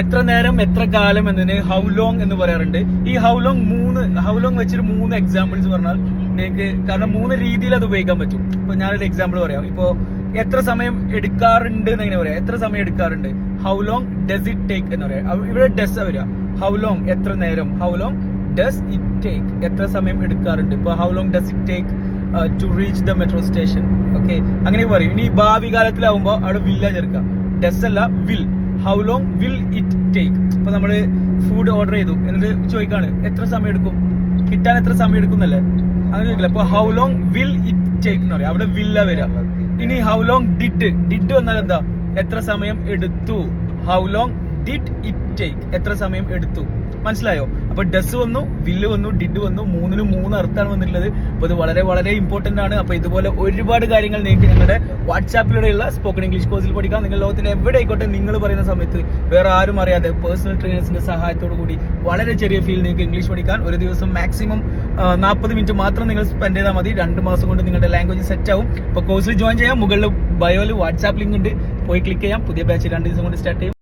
എത്ര നേരം എത്ര കാലം എന്നതിന് ഹൗ ലോങ് എന്ന് പറയാറുണ്ട്. ഈ ഹൗ ലോങ് മൂന്ന് ഹൗ ലോങ് വെച്ചിട്ട് മൂന്ന് എക്സാമ്പിൾസ് പറഞ്ഞാൽ നിങ്ങൾക്ക് കാരണം മൂന്ന് രീതിയിൽ അത് ഉപയോഗിക്കാൻ പറ്റും. ഇപ്പൊ ഞാനൊരു എക്സാമ്പിൾ പറയാം. ഇപ്പോ എത്ര സമയം എടുക്കാറുണ്ട് എന്ന് എങ്ങനെ പറയാം. എത്ര സമയം എടുക്കാറുണ്ട്? How long does it take എന്ന് പറയാം. ഇവിടെ ഡസ് വരിക. ഹൗ ലോങ് എത്ര നേരം? How long does it take എത്ര സമയം എടുക്കാറുണ്ട്? ഇപ്പൊ how long does it take to reach the metro station okay അങ്ങനെ പറയും. ഇനി ഭാവി കാലത്തിലാവുമ്പോ അവിടെ വില്ല ചേർക്കാം ഡസ് അല്ല will how long will it take ഇപ്പൊ നമ്മൾ ഫുഡ് ഓർഡർ ചെയ്തു. എന്നിട്ട് ചോദിക്കാണ് എത്ര സമയം എടുക്കും? കിട്ടാൻ എത്ര സമയം എടുക്കുന്നല്ലേ അങ്ങനെ ചോദിക്കില്ല. അപ്പൊ how long will it take എന്ന് പറയാം. അവിടെ വില്ല വരാം ഇനി ഹൗ ലോങ് ഡിഡ് ഡിഡ് വന്നാൽ എന്താ? എത്ര സമയം എടുത്തു? How long did it take എത്ര സമയം എടുത്തു? മനസ്സിലായോ? അപ്പൊ ഡസ് വന്നു വില്ല് വന്നു ഡിഡ് വന്നു മൂന്നിനും മൂന്ന് അർത്ഥമാണ് വന്നിട്ടുള്ളത്. അപ്പൊ ഇത് വളരെ വളരെ ഇമ്പോർട്ടന്റ് ആണ്. അപ്പൊ ഇതുപോലെ ഒരുപാട് കാര്യങ്ങൾ നിങ്ങൾക്ക് നിങ്ങളുടെ വാട്സാപ്പിലൂടെയുള്ള സ്പോക്കൺ ഇംഗ്ലീഷ് കോഴ്സിൽ പഠിക്കാം. നിങ്ങൾ ലോകത്തിന് എവിടെ ആയിക്കോട്ടെ നിങ്ങൾ പറയുന്ന സമയത്ത് വേറെ ആരും അറിയാതെ പേഴ്സണൽ ട്രെയിനേഴ്സിന്റെ സഹായത്തോടു കൂടി വളരെ ചെറിയ ഫീൽ നിങ്ങൾക്ക് ഇംഗ്ലീഷ് പഠിക്കാൻ. ഒരു ദിവസം മാക്സിമം നാൽപ്പത് മിനിറ്റ് മാത്രം നിങ്ങൾ സ്പെൻഡ് ചെയ്താൽ മതി. രണ്ട് മാസം കൊണ്ട് നിങ്ങളുടെ ലാംഗ്വേജ് സെറ്റ് ആവും. അപ്പൊ കോഴ്സിൽ ജോയിൻ ചെയ്യാം. മുകളിൽ ബയോയിൽ വാട്സാപ്പ് ലിങ്ക് ഉണ്ട്. പോയി ക്ലിക്ക് ചെയ്യാം. പുതിയ ബാച്ച് രണ്ട് ദിവസം കൊണ്ട് സ്റ്റാർട്ട് ചെയ്യും.